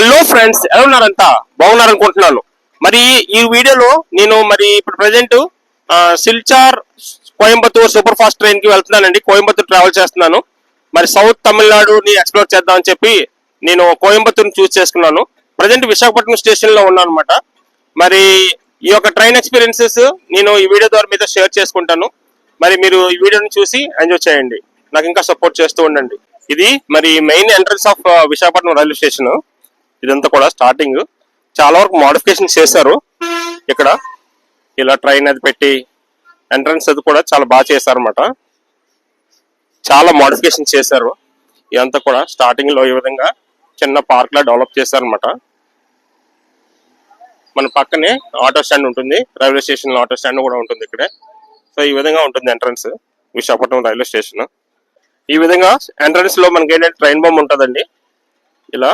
Hello friends ఎలా ఉన్నారంతా? బాగున్నారు అనుకుంటున్నాను మరి ఈ వీడియోలో నేను మరి ఇప్పుడు present Silchar Coimbatore super fast ట్రైన్కి వెళ్తున్నానండి. కోయంబత్తూర్ ట్రావెల్ చేస్తున్నాను. మరి సౌత్ తమిళనాడుని ఎక్స్ప్లోర్ చేద్దామని చెప్పి నేను కోయంబత్తూర్ని చూస్ చేసుకున్నాను. ప్రజెంట్ విశాఖపట్నం స్టేషన్లో ఉన్నాను అనమాట మరి ఈ యొక్క ట్రైన్ ఎక్స్పీరియన్సెస్ నేను ఈ వీడియో ద్వారా మీతో షేర్ చేసుకుంటాను. మరి మీరు ఈ వీడియోని చూసి ఎంజాయ్ చేయండి. నాకు ఇంకా సపోర్ట్ చేస్తూ ఉండండి. ఇది మరి main entrance of Visakhapatnam railway station. ఇదంతా కూడా స్టార్టింగ్ చాలా వరకు మోడిఫికేషన్ చేశారు. ఇక్కడ ఇలా ట్రైన్ అది పెట్టి ఎంట్రన్స్ అది కూడా చాలా బాగా చేశారు అనమాట చాలా మోడిఫికేషన్ చేశారు. ఇదంతా కూడా స్టార్టింగ్లో ఈ విధంగా చిన్న పార్క్ లా డెవలప్ చేశారనమాట మన పక్కనే ఆటో స్టాండ్ ఉంటుంది. రైల్వే స్టేషన్ ఆటో స్టాండ్ కూడా ఉంటుంది ఇక్కడే. సో ఈ విధంగా ఉంటుంది ఎంట్రన్స్ విశాఖపట్నం రైల్వే స్టేషన్ ఈ విధంగా ఎంట్రన్స్లో మనకి ఏంటంటే ట్రైన్ బొమ్మ ఉంటుందండి. ఇలా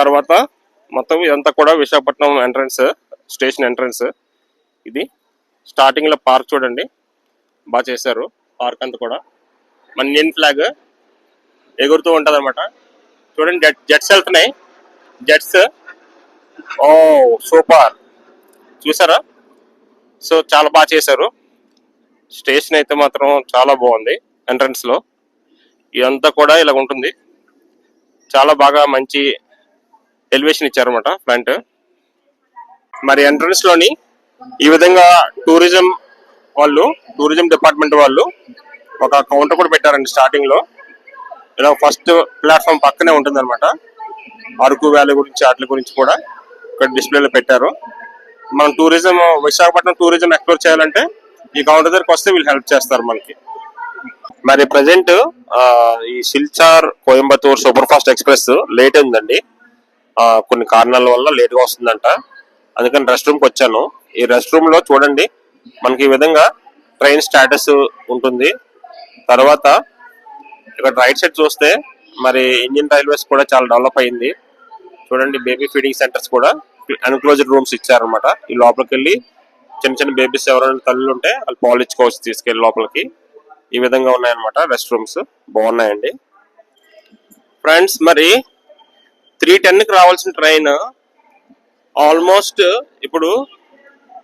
తర్వాత మొత్తం ఇదంతా కూడా విశాఖపట్నం ఎంట్రన్స్ స్టేషన్ ఎంట్రన్స్ ఇది స్టార్టింగ్లో పార్క్ చూడండి. బాగా చేశారు. పార్క్ అంతా కూడా. మన ఇండియన్ ఫ్లాగ్ ఎగురుతూ ఉంటుంది అనమాట చూడండి జెట్ జెట్స్ వెళ్తున్నాయి. జెట్స్ ఓ సూపర్ చూసారా? సో చాలా బాగా చేశారు. స్టేషన్ అయితే మాత్రం చాలా బాగుంది ఎంట్రన్స్లో ఇదంతా కూడా ఇలా ఉంటుంది చాలా బాగా మంచి ఎలివేషన్ ఇచ్చారనమాట ఫ్రంట్. మరి ఎంట్రన్స్లోని ఈ విధంగా టూరిజం వాళ్ళు టూరిజం డిపార్ట్మెంట్ వాళ్ళు ఒక కౌంటర్ కూడా పెట్టారండి స్టార్టింగ్లో. ఇలా ఫస్ట్ ప్లాట్ఫామ్ పక్కనే ఉంటుంది అనమాట అరకు వ్యాలీ గురించి వాటి గురించి కూడా ఇక్కడ డిస్ప్లేలో పెట్టారు. మనం టూరిజం విశాఖపట్నం టూరిజం ఎక్స్ప్లోర్ చేయాలంటే ఈ కౌంటర్ దగ్గరకు వస్తే వీళ్ళు హెల్ప్ చేస్తారు మనకి. మరి ప్రజెంట్ ఈ Silchar Coimbatore super fast express late ఉందండి కొన్ని కారణాల వల్ల లేట్గా వస్తుందంట. అందుకని రెస్ట్ రూమ్కి వచ్చాను. ఈ రెస్ట్ రూమ్లో చూడండి మనకి ఈ విధంగా ట్రైన్ స్టేటస్ ఉంటుంది. తర్వాత ఇక్కడ రైట్ సైడ్ చూస్తే మరి ఇండియన్ రైల్వేస్ కూడా చాలా డెవలప్ అయింది. చూడండి బేబీ ఫీడింగ్ సెంటర్స్ కూడా అన్క్లోజ్డ్ రూమ్స్ ఇచ్చారనమాట ఈ లోపలికి వెళ్ళి చిన్న చిన్న బేబీస్ ఎవరైనా తల్లులు ఉంటే వాళ్ళు పాలు ఇచ్చుకోవచ్చు తీసుకెళ్ళి లోపలికి. ఈ విధంగా ఉన్నాయన్నమాట రెస్ట్ రూమ్స్ బాగున్నాయండి. ఫ్రెండ్స్ మరి త్రీ టెన్కి రావాల్సిన ట్రైన్ ఆల్మోస్ట్ ఇప్పుడు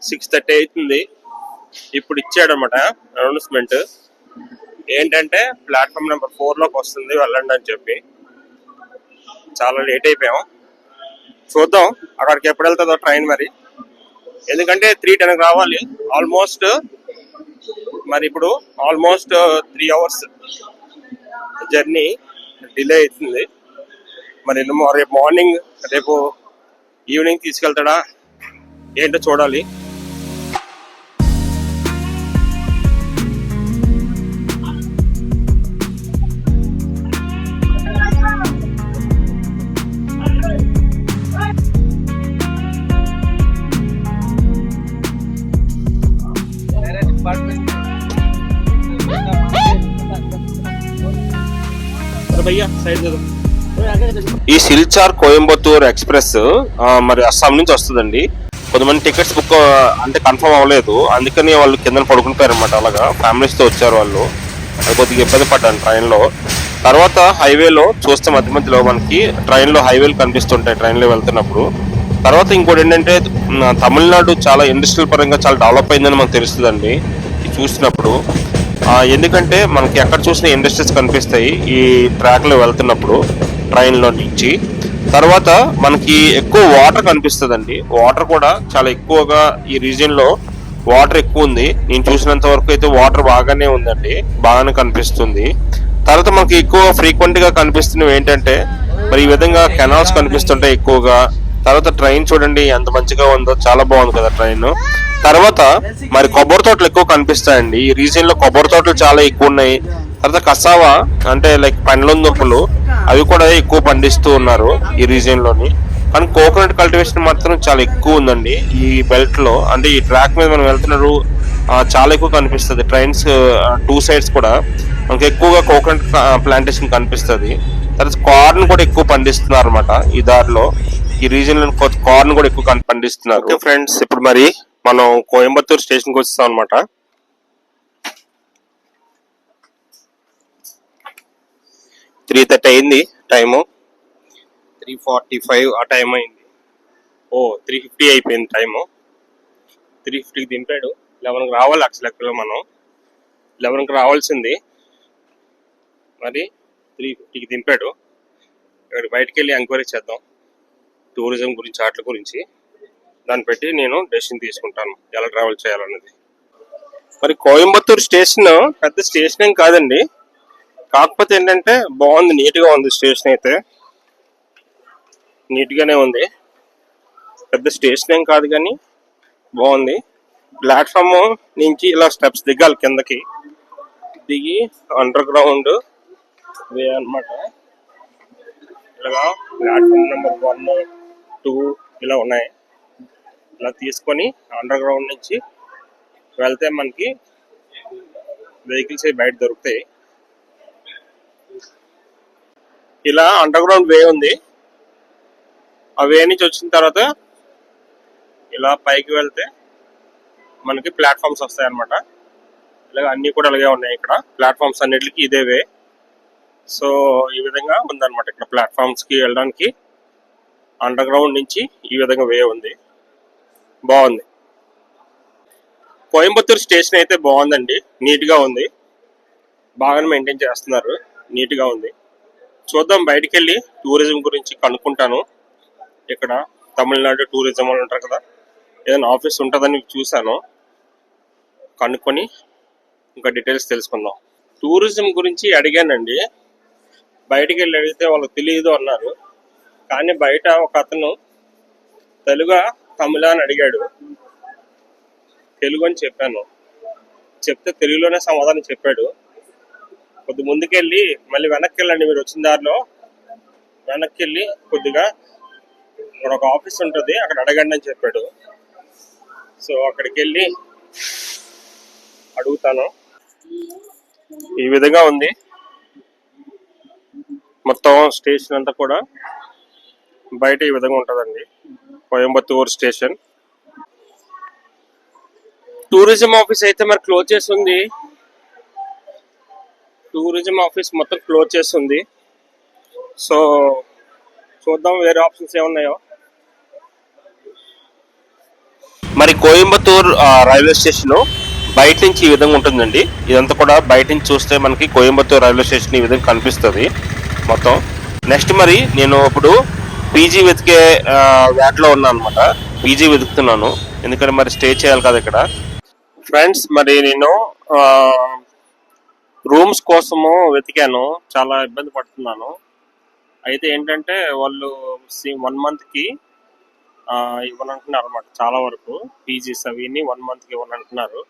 సిక్స్ థర్టీ అవుతుంది. ఇప్పుడు ఇచ్చాడనమాట అనౌన్స్మెంట్. ఏంటంటే ప్లాట్ఫామ్ నెంబర్ ఫోర్లోకి వస్తుంది వెళ్ళండి అని చెప్పి. చాలా లేట్ అయిపోయాం. చూద్దాం అక్కడికి ఎప్పుడు వెళ్తుందో ట్రైన్ మరి. ఎందుకంటే త్రీ టెన్కి రావాలి. ఆల్మోస్ట్ మరి ఇప్పుడు almost three hours journey delay అవుతుంది. మరి ఎన్నో- రేపు మార్నింగ్ రేపు ఈవినింగ్ తీసుకెళ్తాడా ఏంటో చూడాలి ఈ సిల్చార్ కోయంబత్తూర్ ఎక్స్ప్రెస్ మరి అస్సాం నుంచి వస్తుందండి. కొంతమంది టికెట్స్ బుక్ అంటే కన్ఫర్మ్ అవ్వలేదు. అందుకని వాళ్ళు కింద పడుకుంటారు అనమాట అలాగా. ఫ్యామిలీస్తో వచ్చారు వాళ్ళు. అది కొద్దిగా ఇబ్బంది పడ్డాను ట్రైన్లో. తర్వాత హైవేలో చూస్తే మధ్య మధ్యలో మనకి ట్రైన్లో హైవేలు కనిపిస్తుంటాయి ట్రైన్లో వెళ్తున్నప్పుడు. తర్వాత ఇంకోటి ఏంటంటే తమిళనాడు చాలా ఇండస్ట్రియల్ పరంగా చాలా డెవలప్ అయిందని మనకు తెలుస్తుందండి. చూసినప్పుడు. ఎందుకంటే మనకి ఎక్కడ చూసిన ఇండస్ట్రీస్ కనిపిస్తాయి ఈ ట్రాక్లో వెళ్తున్నప్పుడు. ట్రైన్లో నుంచి. తర్వాత మనకి ఎక్కువ వాటర్ కనిపిస్తుందండి. వాటర్ కూడా చాలా ఎక్కువగా ఈ రీజియన్లో వాటర్ ఎక్కువ ఉంది. నేను చూసినంత వరకు అయితే వాటర్ బాగానే ఉందండి. బాగానే కనిపిస్తుంది. తర్వాత మనకి ఎక్కువ ఫ్రీక్వెంట్గా కనిపిస్తున్నవి ఏంటంటే మరి ఈ విధంగా కెనాల్స్ కనిపిస్తుంటాయి ఎక్కువగా. తర్వాత ట్రైన్ చూడండి ఎంత మంచిగా ఉందో. చాలా బాగుంది కదా ట్రైన్. తర్వాత మరి కొబ్బరి తోటలు ఎక్కువ కనిపిస్తాయండి. ఈ రీజియన్లో కొబ్బరి తోటలు చాలా ఎక్కువ ఉన్నాయి. తర్వాత కసావా అంటే లైక్ పండ్లం దుంపలు అవి కూడా ఎక్కువ పండిస్తూ ఉన్నారు ఈ రీజియన్లోని. కానీ కోకోనట్ కల్టివేషన్ మాత్రం చాలా ఎక్కువ ఉందండి ఈ బెల్ట్లో. అంటే ఈ ట్రాక్ మీద మనం వెళ్తున్నారు చాలా ఎక్కువ కనిపిస్తుంది. ట్రైన్స్ టూ సైడ్స్ కూడా. మనకి ఎక్కువగా కోకోనట్ ప్లాంటేషన్ కనిపిస్తుంది. తర్వాత కార్న్ కూడా ఎక్కువ పండిస్తున్నారు అనమాట ఈ దారిలో. ఈ రీజియన్లో కార్న్ కూడా ఎక్కువ పండిస్తున్నారు. ఫ్రెండ్స్ ఇప్పుడు మరి మనం కోయంబత్తూర్ స్టేషన్కి అనమాట త్రీ థర్టీ అయింది టైము. త్రీ ఫార్టీ ఫైవ్ ఆ టైం అయింది. ఓ త్రీ ఫిఫ్టీ అయిపోయింది టైము. త్రీ ఫిఫ్టీకి దింపాడు. లెవెన్కి రావాలి అక్షలెక్కలో మనం. లెవెన్కి రావాల్సింది. మరి త్రీ ఫిఫ్టీకి దింపాడు. ఇక్కడ బయటికి వెళ్ళి ఎంక్వైరీ చేద్దాం. టూరిజం గురించి వాటి గురించి. దాన్ని పెట్టి నేను డెసిషన్ తీసుకుంటాను. ఎలా ట్రావెల్ చేయాలన్నది. మరి కోయంబత్తూరు స్టేషన్ పెద్ద స్టేషన్ ఏం కాదండి. కాకపోతే ఏంటంటే బాగుంది నీట్గా ఉంది స్టేషన్ అయితే. నీట్గానే ఉంది. పెద్ద స్టేషన్ ఏం కాదు కానీ బాగుంది. ప్లాట్ఫామ్ నుంచి ఇలా స్టెప్స్ దిగాలి కిందకి. దిగి అండర్ గ్రౌండ్ వే అనమాట ఇలాగా ప్లాట్ఫామ్ నెంబర్ వన్ టూ ఇలా ఉన్నాయి. ఇలా తీసుకొని అండర్ గ్రౌండ్ నుంచి వెళ్తే మనకి వెహికల్స్ అవి బయట దొరుకుతాయి. ఇలా అండర్ గ్రౌండ్ వే ఉంది. ఆ వే నుంచి వచ్చిన తర్వాత ఇలా పైకి వెళ్తే మనకి ప్లాట్ఫామ్స్ వస్తాయి అనమాట ఇలాగ అన్నీ కూడా అలాగే ఉన్నాయి ఇక్కడ. ప్లాట్ఫామ్స్ అన్నిటికి ఇదే వే సో ఈ విధంగా ఉందన్నమాట ఇక్కడ ప్లాట్ఫామ్స్కి వెళ్ళడానికి. అండర్ గ్రౌండ్ నుంచి ఈ విధంగా వే ఉంది. బాగుంది. కోయంబత్తూరు స్టేషన్ అయితే బాగుందండి. నీట్గా ఉంది. బాగానే మెయింటైన్ చేస్తున్నారు. నీట్గా ఉంది. చూద్దాం బయటికి వెళ్ళి టూరిజం గురించి కనుక్కుంటాను. ఇక్కడ తమిళనాడు టూరిజం వాళ్ళు ఉంటారు కదా ఏదైనా ఆఫీస్ ఉంటుందని చూశాను. కనుక్కొని ఇంకా డీటెయిల్స్ తెలుసుకుందాం. టూరిజం గురించి అడిగానండి. బయటికి వెళ్ళి అడిగితే వాళ్ళకి తెలియదు అన్నారు. కానీ బయట ఒక అతను తెలుగు తమిళ అని అడిగాడు. తెలుగు అని చెప్పాను. చెప్తే తెలుగులోనే సమాధానం చెప్పాడు. కొద్ది ముందుకెళ్ళి మళ్ళీ వెనక్కి వెళ్ళండి మీరు వచ్చిన దారిలో. వెనక్కి వెళ్ళి కొద్దిగా ఇక్కడ ఒక ఆఫీస్ ఉంటుంది అక్కడ అడగండి అని చెప్పాడు. సో అక్కడికి వెళ్ళి అడుగుతాను. ఈ విధంగా ఉంది. మొత్తం స్టేషన్ అంతా కూడా బయట ఈ విధంగా ఉంటుందండి. కోయంబత్తూరు స్టేషన్. టూరిజం ఆఫీస్ అయితే మరి క్లోజ్ చేసి ఉంది. టూరిజం ఆఫీస్ మొత్తం క్లోజ్ చేస్తుంది. సో చూద్దాం వేరే ఆప్షన్స్ ఏమున్నాయో. మరి కోయంబత్తూర్ రైల్వే స్టేషన్ బయట నుంచి ఈ విధంగా ఉంటుందండి. ఇదంతా కూడా బయట నుంచి చూస్తే మనకి కోయంబత్తూర్ రైల్వే స్టేషన్ ఈ విధంగా కనిపిస్తుంది మొత్తం. నెక్స్ట్ మరి నేను ఇప్పుడు పీజీ వెతికే వ్యాట్లో ఉన్నాను అనమాట పీజీ వెతుకుతున్నాను. ఎందుకంటే మరి స్టే చేయాలి కదా ఇక్కడ. ఫ్రెండ్స్ మరి నేను రూమ్స్ కోసము వెతికాను. చాలా ఇబ్బంది పడుతున్నాను. అయితే ఏంటంటే వాళ్ళు వన్ మంత్కి ఇవ్వనంటున్నారు అనమాట చాలా వరకు. పీజీస్ అవిని వన్ మంత్కి ఇవ్వనంటున్నారు.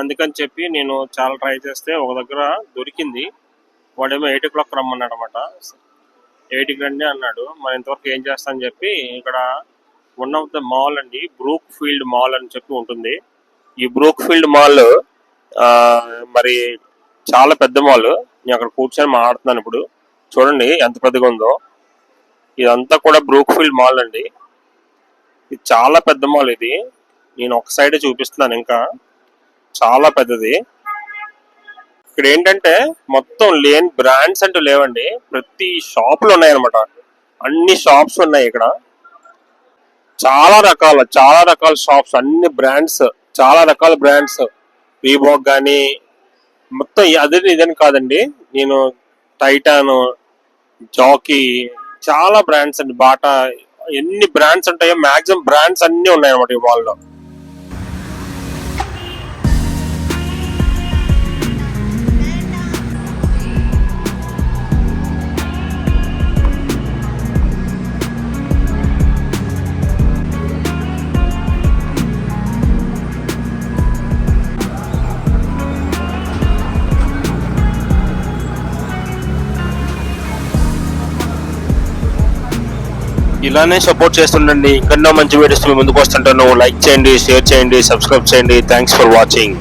అందుకని చెప్పి నేను చాలా ట్రై చేస్తే ఒక దగ్గర దొరికింది. వాడేమో ఎయిట్ ఓ క్లాక్ రమ్మన్నాడు అనమాట ఎయిట్కి రండి అన్నాడు. మరి ఇంతవరకు ఏం చేస్తానని చెప్పి ఇక్కడ వన్ ఆఫ్ ద మాల్ అండి బ్రూక్ ఫీల్డ్ మాల్ అని చెప్పి ఉంటుంది. ఈ బ్రూక్ ఫీల్డ్ మాల్ మరి చాలా పెద్ద మాల్. నేను అక్కడ కూర్చొని మాట్లాడుతున్నాను ఇప్పుడు. చూడండి ఎంత పెద్దగా ఉందో. ఇదంతా కూడా బ్రూక్ఫీల్డ్ మాల్ అండి. ఇది చాలా పెద్ద మాల్ ఇది. నేను ఒక సైడ్ చూపిస్తున్నాను ఇంకా. చాలా పెద్దది. ఇక్కడ ఏంటంటే మొత్తం లేని బ్రాండ్స్ అంటూ లేవండి. ప్రతి షాపులు ఉన్నాయన్నమాట. అన్ని షాప్స్ ఉన్నాయి ఇక్కడ. చాలా రకాల చాలా రకాల షాప్స్ అన్ని బ్రాండ్స్ చాలా రకాల బ్రాండ్స్ రీబాక్ కానీ మొత్తం అదే ఇదని కాదండి. నేను టైటాన్ జాకీ చాలా బ్రాండ్స్ అండి. బాటా ఎన్ని బ్రాండ్స్ ఉంటాయో మాక్సిమం బ్రాండ్స్ అన్ని ఉన్నాయన్నమాట ఈ మాల్లో ఇలానే సపోర్ట్ చేస్తుండండి. ఇంకెన్నో మంచి వీడియోస్ మీ ముందుకు వస్తుంటాను. లైక్ చేయండి షేర్ చేయండి సబ్స్క్రైబ్ చేయండి. Thanks for watching